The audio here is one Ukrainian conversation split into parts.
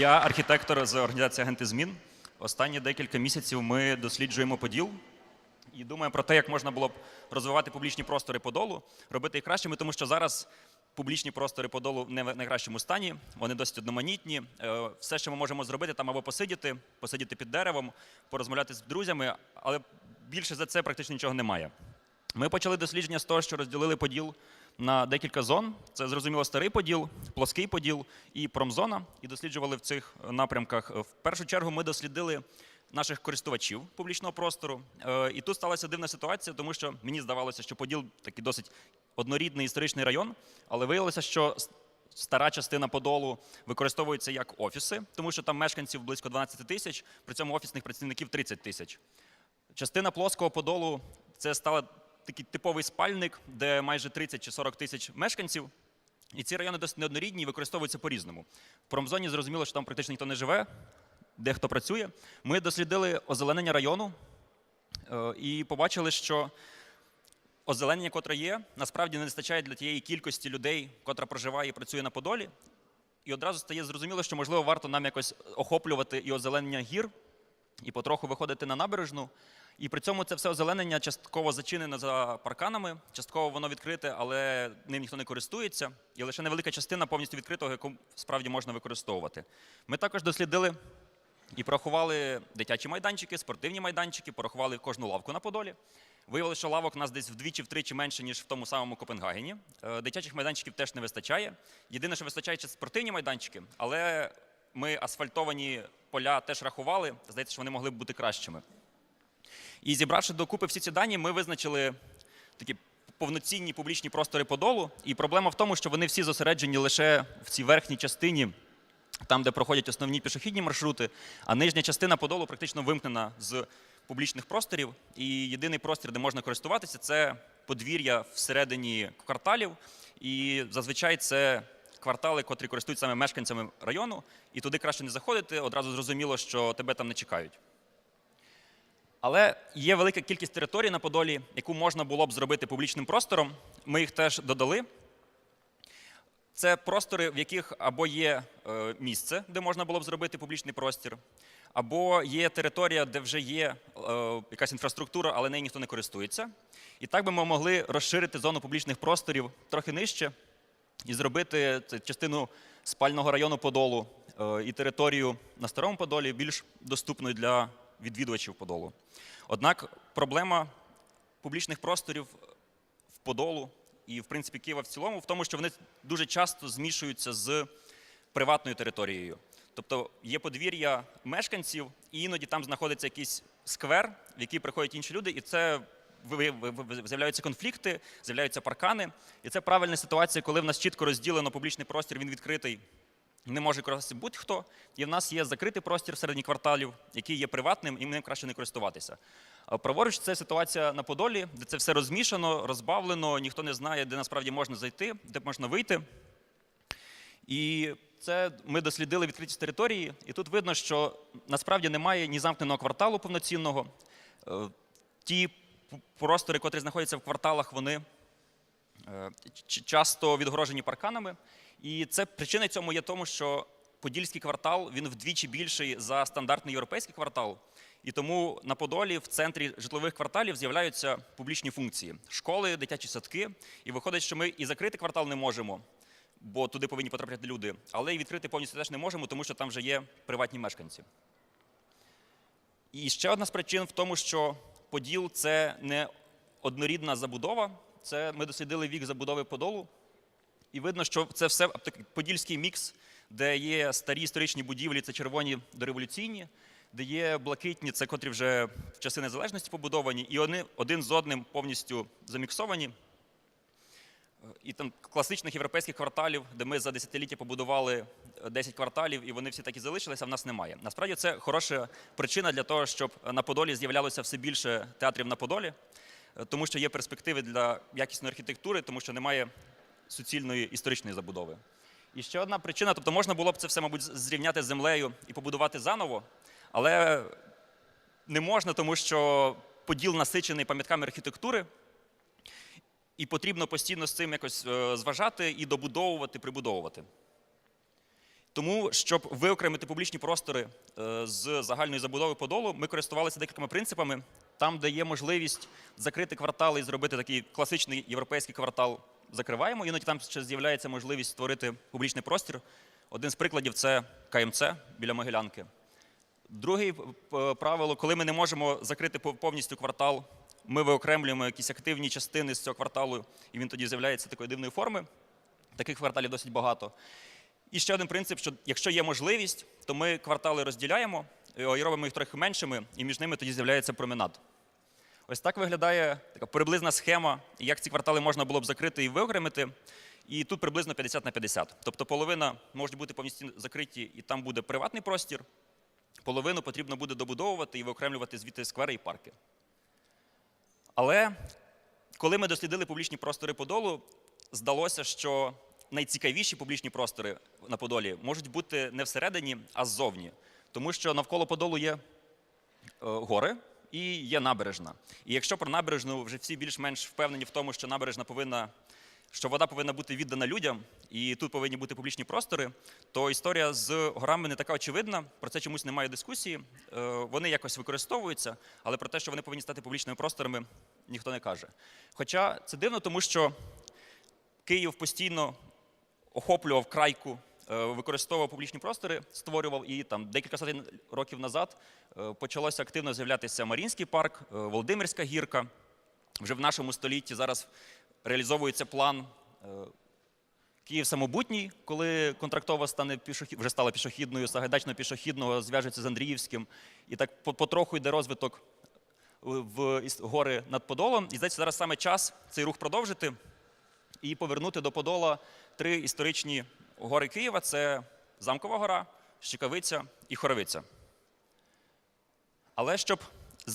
Я архітектор з організації Агенти Змін. Останні декілька місяців ми досліджуємо Поділ і думаємо про те, як можна було б розвивати публічні простори Подолу, робити їх кращими, тому що зараз публічні простори Подолу не в найкращому стані, вони досить одноманітні. Е, Все, що ми можемо зробити, там або посидіти, посидіти під деревом, порозмовляти з друзями, але більше за це практично нічого немає. Ми почали дослідження з того, що розділили поділ на декілька зон. Це зрозуміло старий поділ, плоский поділ і промзона. І досліджували в цих напрямках. В першу чергу ми дослідили наших користувачів публічного простору. Е, І тут сталася дивна ситуація, тому що мені здавалося, що поділ такий досить однорідний історичний район, але виявилося, що стара частина Подолу використовується як офіси, тому що там мешканців близько 12 тисяч, при цьому офісних працівників 30 тисяч. Частина плоского подолу це стала такий типовий спальник, де майже 30 чи 40 тисяч мешканців. І ці райони досить неоднорідні і використовуються по-різному. В промзоні зрозуміло, що там практично ніхто не живе, дехто працює. Ми дослідили озеленення району е, і побачили, що озеленення, котре є, насправді не вистачає для тієї кількості людей, котра проживає і працює на Подолі. І одразу стає зрозуміло, що можливо варто нам якось охоплювати і озеленення гір, і потроху виходити на набережну. І при цьому це все озеленення частково зачинено за парканами, частково воно відкрите, але ним ніхто не користується. І лише невелика частина повністю відкритого, яку справді можна використовувати. Ми також дослідили і порахували дитячі майданчики, спортивні майданчики, порахували кожну лавку на Подолі. Виявилося, що лавок у нас десь вдвічі-втричі менше, ніж в тому самому Копенгагені. Е, Дитячих майданчиків теж не вистачає. Єдине, що вистачає, це спортивні майданчики, але ми асфальтовані поля теж рахували. Здається, що вони могли б бути кращими. І зібравши докупи всі ці дані, ми визначили такі повноцінні публічні простори Подолу. І проблема в тому, що вони всі зосереджені лише в цій верхній частині, там, де проходять основні пішохідні маршрути, а нижня частина Подолу практично вимкнена з публічних просторів. І єдиний простір, де можна користуватися, це подвір'я всередині кварталів. І зазвичай це квартали, котрі користуються саме мешканцями району, і туди краще не заходити, одразу зрозуміло, що тебе там не чекають. Але є велика кількість територій на Подолі, яку можна було б зробити публічним простором. Ми їх теж додали. Це простори, в яких або є е, місце, де можна було б зробити публічний простір, або є територія, де вже є е, якась інфраструктура, але нею ніхто не користується. І так би ми могли розширити зону публічних просторів трохи нижче і зробити частину спального району Подолу е, і територію на старому Подолі більш доступною для відвідувачів Подолу. Однак проблема публічних просторів в Подолу і, в принципі, Києва в цілому в тому, що вони дуже часто змішуються з приватною територією. Тобто є подвір'я мешканців, і іноді там знаходиться якийсь сквер, в який приходять інші люди, і це з'являються конфлікти, з'являються паркани. І це правильна ситуація, коли в нас чітко розділено публічний простір, він відкритий. Не може користуватися будь-хто, і в нас є закритий простір всередині кварталів, який є приватним, і ним краще не користуватися. Праворуч це ситуація на Подолі, де це все розмішано, розбавлено, ніхто не знає, де насправді можна зайти, де можна вийти. І це ми дослідили відкритість території, і тут видно, що насправді немає ні замкненого кварталу повноцінного. Е, Ті простори, котрі знаходяться в кварталах, вони е, часто відгорожені парканами. І це причина цьому є тому, що Подільський квартал він вдвічі більший за стандартний європейський квартал. І тому на Подолі в центрі житлових кварталів з'являються публічні функції: школи, дитячі садки. І виходить, що ми і закрити квартал не можемо, бо туди повинні потрапляти люди, але і відкрити повністю теж не можемо, тому що там вже є приватні мешканці. І ще одна з причин в тому, що Поділ це не однорідна забудова. Це ми дослідили вік забудови Подолу. І видно, що це все подільський мікс, де є старі історичні будівлі, це червоні дореволюційні, де є блакитні, це котрі вже в часи незалежності побудовані, і вони один з одним повністю заміксовані. І там класичних європейських кварталів, де ми за десятиліття побудували 10 кварталів, і вони всі так і залишилися, в нас немає. Насправді це хороша причина для того, щоб на Подолі з'являлося все більше театрів на Подолі, е, тому що є перспективи для якісної архітектури, тому що немає суцільної історичної забудови. І ще одна причина, тобто можна було б це все, мабуть, зрівняти з землею і побудувати заново, але не можна, тому що поділ насичений пам'ятками архітектури. і потрібно постійно з цим якось е, зважати і добудовувати, прибудовувати. Тому, щоб виокремити публічні простори е, з загальної забудови подолу, ми користувалися декількома принципами. Там, де є можливість закрити квартали і зробити такий класичний європейський квартал, закриваємо. Іноді там ще з'являється можливість створити публічний простір. Один з прикладів це КМЦ біля Могилянки. Друге правило, коли ми не можемо закрити повністю квартал, ми виокремлюємо якісь активні частини з цього кварталу, і він тоді з'являється такої дивної форми. Таких кварталів досить багато. І ще один принцип, що якщо є можливість, то ми квартали розділяємо і робимо їх трохи меншими, і між ними тоді з'являється променад. Ось так виглядає така приблизна схема, як ці квартали можна було б закрити і виокремити. І тут приблизно 50 на 50. Тобто половина можуть бути повністю закриті, і там буде приватний простір, половину потрібно буде добудовувати і виокремлювати звідти сквери і парки. Але коли ми дослідили публічні простори Подолу, здалося, що найцікавіші публічні простори на Подолі можуть бути не всередині, а ззовні. Тому що навколо Подолу є е, гори і є набережна. І якщо про набережну вже всі більш-менш впевнені в тому, що набережна повинна, що вода повинна бути віддана людям, і тут повинні бути публічні простори, то історія з горами не така очевидна. Про це чомусь немає дискусії. Е, Вони якось використовуються, але про те, що вони повинні стати публічними просторами, ніхто не каже. Хоча це дивно, тому що Київ постійно охоплював крайку, використовував публічні простори, створював і там декілька сотень років назад е, почалося активно з'являтися Марінський парк, е, Володимирська гірка. Вже в нашому столітті зараз реалізовується план е, Київ самобутній, коли контрактова стане пішохід, вже стала пішохідною, Сагайдачно пішохідного зв'яжеться з Андріївським. І так потроху йде розвиток в гори над Подолом. І здається, зараз саме час цей рух продовжити і повернути до Подола три історичні гори Києва: це Замкова гора, Щекавиця і Хоровиця. Але щоб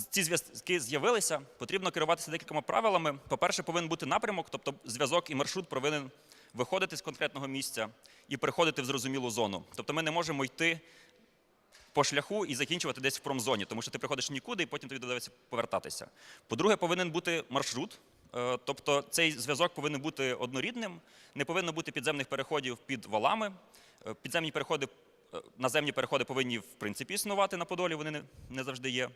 ці зв'язки з'явилися, потрібно керуватися декількома правилами. По-перше, повинен бути напрямок, тобто зв'язок і маршрут повинен виходити з конкретного місця і переходити в зрозумілу зону. Тобто ми не можемо йти по шляху і закінчувати десь в промзоні, тому що ти приходиш нікуди і потім тобі доведеться повертатися. По-друге, повинен бути маршрут. Е, Тобто цей зв'язок повинен бути однорідним, не повинно бути підземних переходів під валами. Е, Підземні переходи, е, наземні переходи повинні в принципі існувати на Подолі, вони не, не завжди є.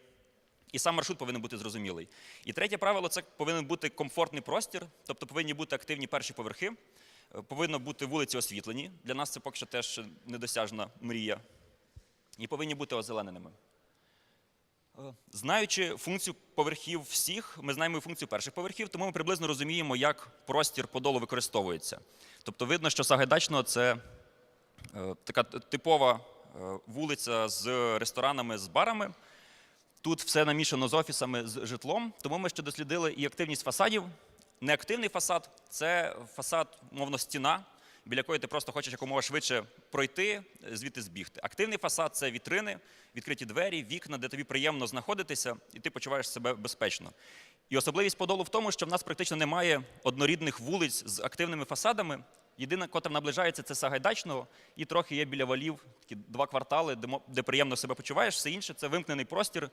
І сам маршрут повинен бути зрозумілий. І третє правило це повинен бути комфортний простір, тобто повинні бути активні перші поверхи, повинно бути вулиці освітлені. Для нас це поки що теж недосяжна мрія. І повинні бути озелененими. Знаючи функцію поверхів всіх, ми знаємо і функцію перших поверхів, тому ми приблизно розуміємо, як простір подолу використовується. Тобто видно, що Сагайдачного це е, така типова е, вулиця з ресторанами, з барами. Тут все намішано з офісами, з житлом. Тому ми ще дослідили і активність фасадів. Неактивний фасад це фасад, мовно, стіна, біля якої ти просто хочеш якомога швидше пройти, звідти збігти. Активний фасад це вітрини, відкриті двері, вікна, де тобі приємно знаходитися, і ти почуваєш себе безпечно. І особливість подолу в тому, що в нас практично немає однорідних вулиць з активними фасадами. Єдина, котра наближається, це Сагайдачного, і трохи є біля валів такі два квартали, де, де приємно себе почуваєш. Все інше це вимкнений простір, е,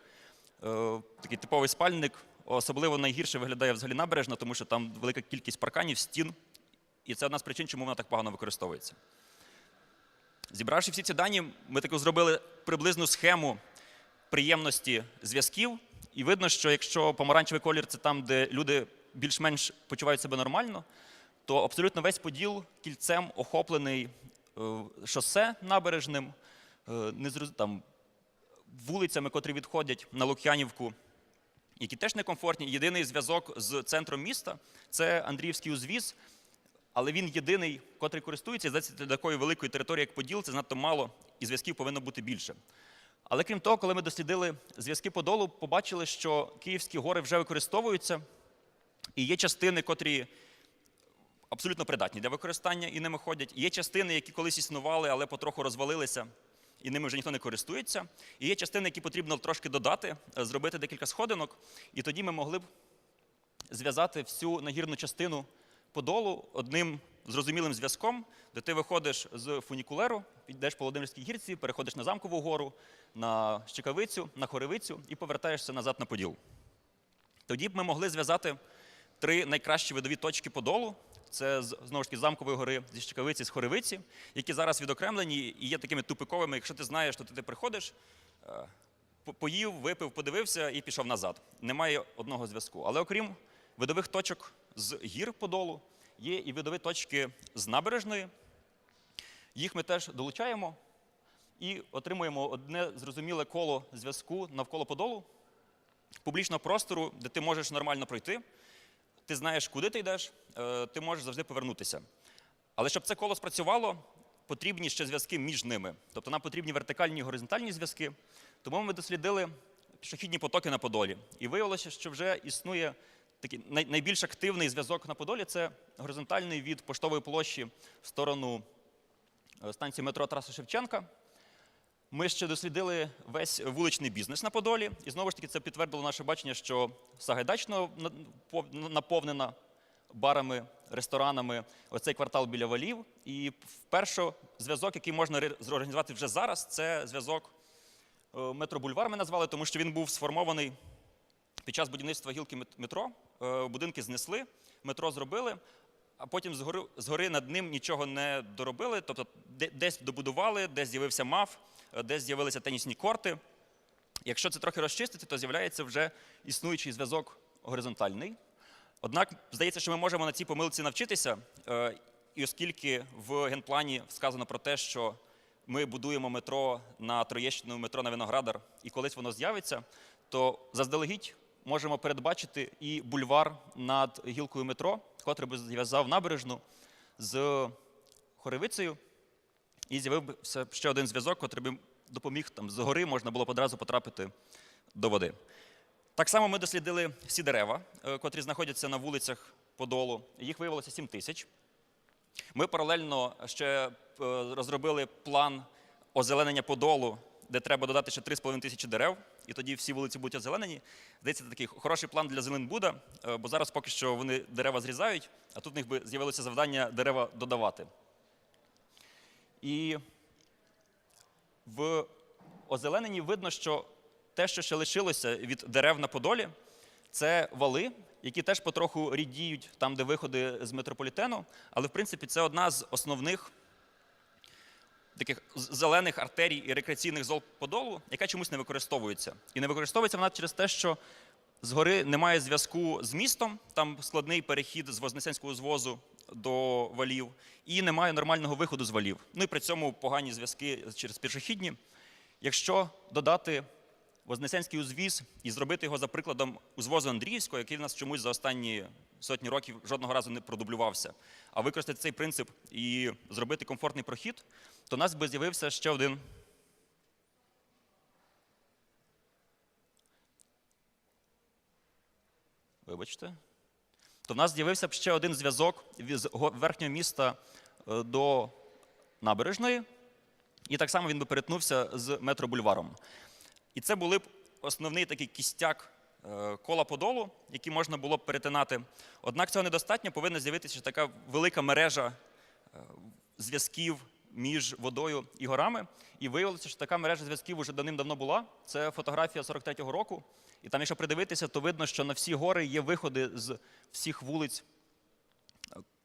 такий типовий спальник. Особливо найгірше виглядає взагалі набережна, тому що там велика кількість парканів, стін, і це одна з причин, чому вона так погано використовується. Зібравши всі ці дані, ми таку зробили приблизну схему приємності зв'язків, і видно, що якщо помаранчевий колір це там, де люди більш-менш почувають себе нормально, то абсолютно весь поділ кільцем охоплений е, шосе набережним, е, там, вулицями, котрі відходять на Лук'янівку, які теж некомфортні. Єдиний зв'язок з центром міста це Андріївський узвіз, але він єдиний, котрий користується, здається, для такої великої території, як Поділ, це надто мало, і зв'язків повинно бути більше. Але крім того, коли ми дослідили зв'язки по долу, побачили, що Київські гори вже використовуються, і є частини, котрі абсолютно придатні для використання і ними ходять. Є частини, які колись існували, але потроху розвалилися, і ними вже ніхто не користується. І є частини, які потрібно трошки додати, зробити декілька сходинок, і тоді ми могли б зв'язати всю нагірну частину подолу одним зрозумілим зв'язком, де ти виходиш з фунікулеру, йдеш по Володимирській гірці, переходиш на замкову гору, на Щекавицю, на Хоревицю і повертаєшся назад на Поділ. Тоді б ми могли зв'язати три найкращі видові точки подолу. Це знову ж таки з замкової гори, зі Щекавиці, з Хоревиці, які зараз відокремлені і є такими тупиковими. Якщо ти знаєш, то ти приходиш, е, поїв, випив, подивився і пішов назад. Немає одного зв'язку. Але окрім видових точок з гір подолу, є і видові точки з набережної. Їх ми теж долучаємо і отримуємо одне зрозуміле коло зв'язку навколо подолу, публічного простору, де ти можеш нормально пройти. Ти знаєш, куди ти йдеш, е, ти можеш завжди повернутися. Але щоб це коло спрацювало, потрібні ще зв'язки між ними. Тобто нам потрібні вертикальні і горизонтальні зв'язки. Тому ми дослідили пішохідні потоки на Подолі. І виявилося, що вже існує такий найбільш активний зв'язок на Подолі це горизонтальний від поштової площі в сторону е, станції метро Тараса Шевченка. Ми ще дослідили весь вуличний бізнес на Подолі, і знову ж таки це підтвердило наше бачення, що Сагайдачно наповнена барами, ресторанами, оцей квартал біля валів. І вперше зв'язок, який можна зорганізувати вже зараз, це зв'язок е, метробульвар ми назвали, тому що він був сформований під час будівництва гілки метро. Е, Будинки знесли, метро зробили, а потім згори, згори над ним нічого не доробили. Тобто десь добудували, десь з'явився МАФ, е, десь з'явилися тенісні корти. Якщо це трохи розчистити, то з'являється вже існуючий зв'язок горизонтальний. Однак здається, що ми можемо на цій помилці навчитися, е, і оскільки в генплані сказано про те, що ми будуємо метро на Троєщину, метро на Виноградар, і колись воно з'явиться, то заздалегідь можемо передбачити і бульвар над гілкою метро, котрий би зв'язав набережну з Хоревицею, і з'явився ще один зв'язок, котрий би допоміг там з гори, можна було б одразу потрапити до води. Так само ми дослідили всі дерева, е, котрі знаходяться на вулицях Подолу. Їх виявилося 7 тисяч. Ми паралельно ще е, розробили план озеленення Подолу, де треба додати ще 3,5 тисячі дерев, і тоді всі вулиці будуть озеленені. Здається, це такий хороший план для Зеленбуда, е, бо зараз поки що вони дерева зрізають, а тут в них би з'явилося завдання дерева додавати. І в озелененні видно, що те, що ще лишилося від дерев на Подолі, це вали, які теж потроху рідіють там, де виходи з метрополітену. Але в принципі це одна з основних таких зелених артерій і рекреаційних зол Подолу, яка чомусь не використовується. І не використовується вона через те, що згори немає зв'язку з містом, там складний перехід з Вознесенського звозу до валів, і немає нормального виходу з валів. Ну і при цьому погані зв'язки через пішохідні. Якщо додати Вознесенський узвіз і зробити його за прикладом узвозу Андріївського, який в нас чомусь за останні сотні років жодного разу не продублювався, а використати цей принцип і зробити комфортний прохід, то у нас би з'явився ще один Вибачте. То в нас з'явився б ще один зв'язок з верхнього міста е, до набережної, і так само він би перетнувся з метробульваром. І це були б основний такий кістяк е, кола подолу, який можна було б перетинати. Однак цього недостатньо, повинна з'явитися така велика мережа е, зв'язків між водою і горами. І виявилося, що така мережа зв'язків вже давним-давно була. Це фотографія 43-го року. І там, якщо придивитися, то видно, що на всі гори є виходи з всіх вулиць,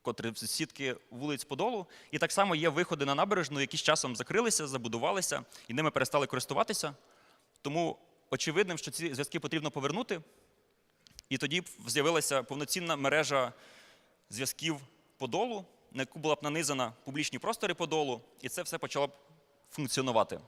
котрі сітки вулиць Подолу. І так само є виходи на набережну, які з часом закрилися, забудувалися, і ними перестали користуватися. Тому очевидним, що ці зв'язки потрібно повернути. І тоді з'явилася повноцінна мережа зв'язків Подолу, на яку була б нанизана публічні простори Подолу, і це все почало б функціонувати.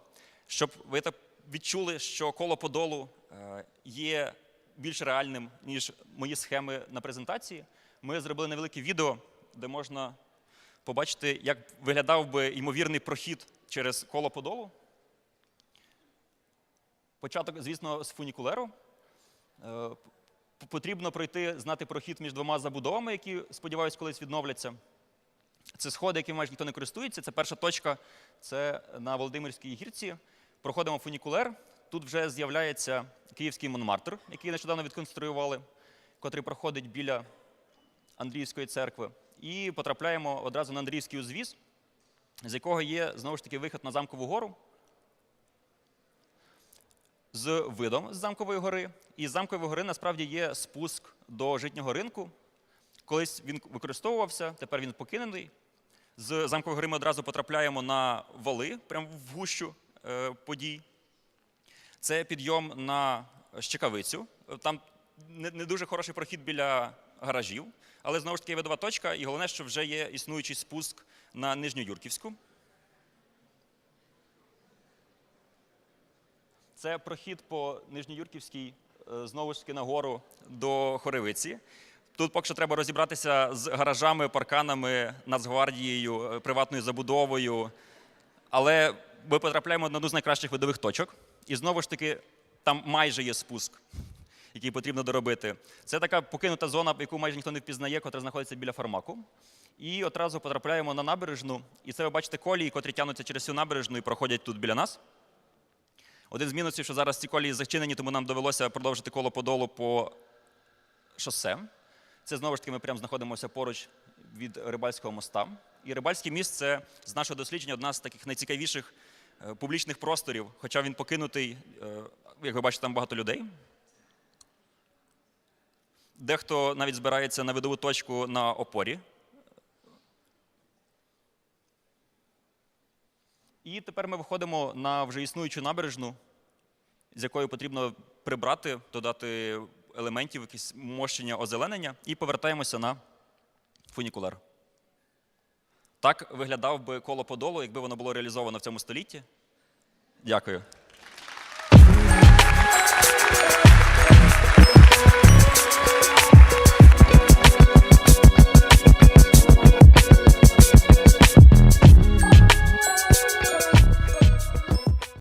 Щоб ви так відчули, що коло Подолу е, є більш реальним, ніж мої схеми на презентації, ми зробили невелике відео, де можна побачити, як виглядав би ймовірний прохід через коло Подолу. Початок, звісно, з фунікулеру. Е, Потрібно пройти, знати прохід між двома забудовами, які, сподіваюся, колись відновляться. Це сходи, якими майже ніхто не користується. Це перша точка, це на Володимирській гірці. Проходимо фунікулер. Тут вже з'являється київський Монмартр, який нещодавно відконструювали, котрий проходить біля Андріївської церкви. І потрапляємо одразу на Андріївський узвіз, з якого є знову ж таки вихід на замкову гору з видом з замкової гори. І з замкової гори насправді є спуск до житнього ринку. Колись він використовувався, тепер він покинений. З замкової гори ми одразу потрапляємо на вали, прямо в гущу е, подій. Це підйом на Щекавицю. Там не, дуже хороший прохід біля гаражів, але знову ж таки видова точка, і головне, що вже є існуючий спуск на Нижньоюрківську. Це прохід по Нижньоюрківській, е, знову ж таки нагору до Хоревиці. Тут поки що треба розібратися з гаражами, парканами, Нацгвардією, е, приватною забудовою. Але ми потрапляємо на одну з найкращих видових точок. І знову ж таки, там майже є спуск, який потрібно доробити. Це така покинута зона, яку майже ніхто не впізнає, котра знаходиться біля фармаку. І одразу потрапляємо на набережну. І це ви бачите колії, котрі тягнуться через всю набережну і проходять тут біля нас. Один з мінусів, що зараз ці колії зачинені, тому нам довелося продовжити коло подолу по шосе. Це знову ж таки ми прямо знаходимося поруч від рибальського моста. І рибальський міст це з нашого дослідження одна з таких найцікавіших е, публічних просторів, хоча він покинутий, е, як ви бачите, там багато людей. Дехто навіть збирається на видову точку на опорі. І тепер ми виходимо на вже існуючу набережну, з якою потрібно прибрати, додати елементів, якісь мощення озеленення, і повертаємося на фунікулер. Так виглядав би коло подолу, якби воно було реалізовано в цьому столітті. Дякую.